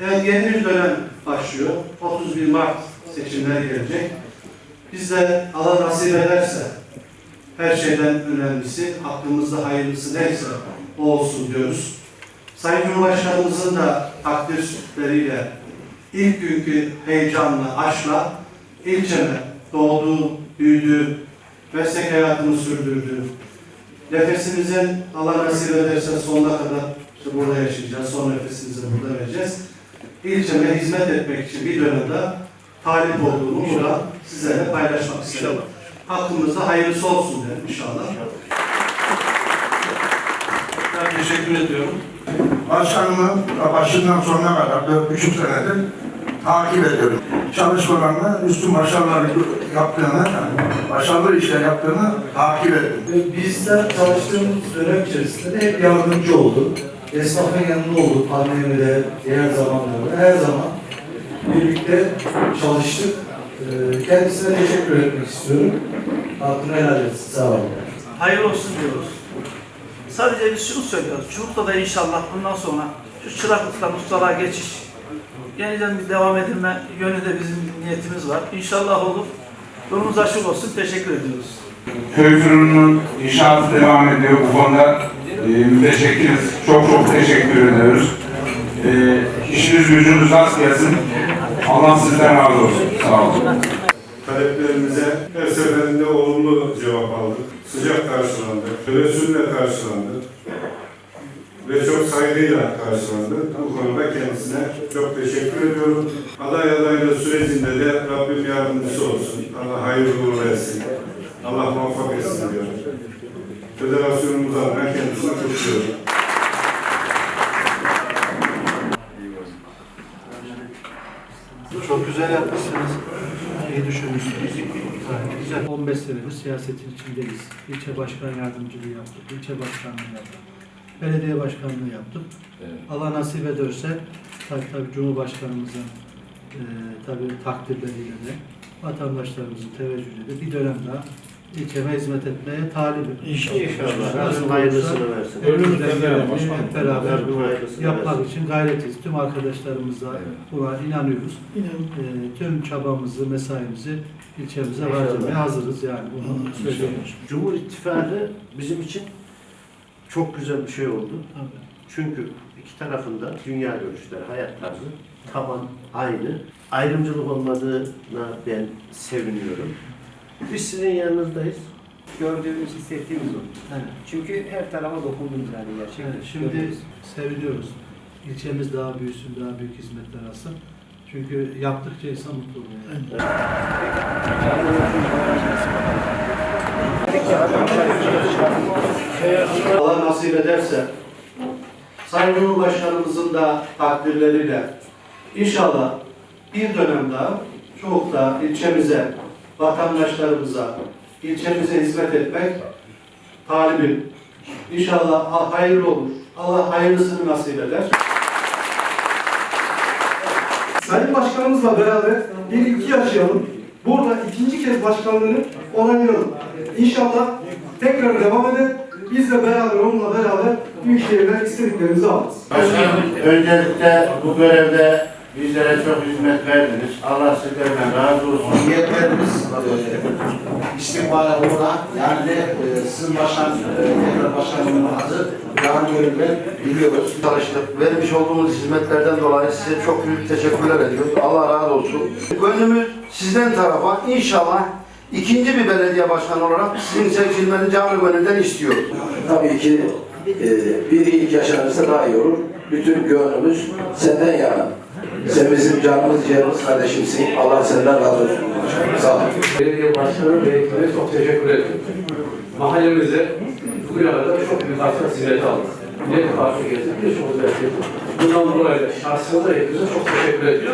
Evet yeni bir dönem başlıyor. 31 Mart seçimleri gelecek. Biz Allah nasip ederse her şeyden önemlisi, hakkımızda hayırlısı neyse o olsun diyoruz. Sayın Cumhurbaşkanımızın da takdirleriyle ilk günkü heyecanla, aşkla ilçeme doğduğu, büyüdüğü, meslek hayatını sürdürdüğü, nefesimizin Allah nasip ederse sonuna kadar işte burada yaşayacağız, son nefesimizi burada vereceğiz. İlçeme hizmet etmek için bir dönemde talip olduğumu burada sizlerle paylaşmak istedim. Hakkımızda hayırlısı olsun derim inşallah. Ben teşekkür ediyorum. Başkanımı başından sonuna kadar dört buçuk senedir takip ediyorum. Çalışmalarını, üstün başarılar yaptığını, başarılı işler yaptığını takip ediyorum. Bizler çalıştığımız dönem içerisinde de hep yardımcı oldu. Esnafın yanında oldu pandemide, diğer zamanlarda. Her zaman birlikte çalıştık. Ee, Kendisine teşekkür etmek istiyorum. Hakkını helal etsin. Sağ olun. hayırlı olsun diyoruz. Sadece biz şunu söylüyoruz. Çubuk'ta da inşallah bundan sonra şu çıraklıktan ustalığa geçiş yeniden bir devam edilme yönü de bizim niyetimiz var. İnşallah olur. Yolunuz açık olsun. Teşekkür ediyoruz. köy fırınının inşaatı devam ediyor. Bu konuda e, müteşekkiriz. Çok çok teşekkür ediyoruz. E, işiniz gücünüz rast gelsin. Allah sizden razı olsun. Sağ olun. Taleplerimize her seferinde olumlu cevap aldık. Sıcak karşılandık. Tebessümle karşılandık. Ve çok saygıyla karşılandık. Bu konuda kendisine çok teşekkür ediyorum. Aday adaylığı sürecinde de Rabbim yardımcısı olsun. Allah hayırlı uğurlu etsin. Allah muvaffak etsin diyorum. Federasyonumuz kendisine kutluyorum. Çok güzel yapmışsınız. İyi düşünmüşsünüz. Gayet güzel. 15 senedir siyasetin içindeyiz. İlçe başkan yardımcılığı yaptık, ilçe başkanlığı yaptık, belediye başkanlığı yaptık. Allah nasip ederse tabii, tabii Cumhurbaşkanımızın e, tabii takdirleriyle de vatandaşlarımızın teveccühüyle de bir dönem daha ilçeme hizmet etmeye talibim. İnşallah. Nasıl Rabbim hayırlısını versin. Elimizden geleni hep beraber yapmak için gayretiz. Tüm arkadaşlarımızla buna inanıyoruz. Ee, tüm çabamızı, mesaimizi ilçemize İnşallah. harcamaya hazırız yani bunu söylüyorum. Cumhur İttifakı bizim için çok güzel bir şey oldu. Tabii. Çünkü iki tarafında dünya görüşleri, hayat tarzı taban aynı. Ayrımcılık olmadığına ben seviniyorum. Biz sizin yanınızdayız. gördüğümüz, hissettiğimiz o. Evet. Çünkü her tarafa dokundunuz yani gerçekten. Evet, şimdi seviniyoruz. İlçemiz daha büyüsün, daha büyük hizmetler alsın. Çünkü yaptıkça insan mutlu oluyor. Yani. Allah nasip ederse Sayın Cumhurbaşkanımızın da takdirleriyle inşallah bir dönem daha çok da ilçemize, vatandaşlarımıza, ilçemize hizmet etmek talibim. İnşallah ha- hayırlı olur. Allah hayırlısını nasip eder. Sayın Başkanımızla beraber bir ilki yaşayalım. Burada ikinci kez başkanlığını onaylayalım. İnşallah tekrar devam eder. Biz de beraber onunla beraber Büyükşehir'den istediklerimizi alırız. Başkanım, öncelikle bu görevde bizlere çok hizmet verdiniz. Allah sizlerden razı olsun. niyetlerimiz e, istikbale uğra yani e, sizin başkan, tekrar başkanlığınızı yarın gönülden biliyoruz. Çalıştık. Vermiş olduğunuz hizmetlerden dolayı size çok büyük teşekkürler ediyoruz. Allah razı olsun. Gönlümüz sizden tarafa inşallah ikinci bir belediye başkanı olarak sizin seçilmeni canı gönülden istiyoruz. Tabii ki e, bir ilk yaşanırsa daha iyi olur. Bütün gönlümüz senden yana. Sen bizim canımız, ciğerimiz, kardeşimsin. Allah senden razı olsun. Sağ ol. Belediye başkanı ve ekibine çok teşekkür ederim. Mahallemize bugüne kadar çok büyük artık hizmet aldık. Millet Parkı gezdik, birçok hizmet yaptık. Bundan dolayı da şahsınıza hepinize çok teşekkür ediyorum.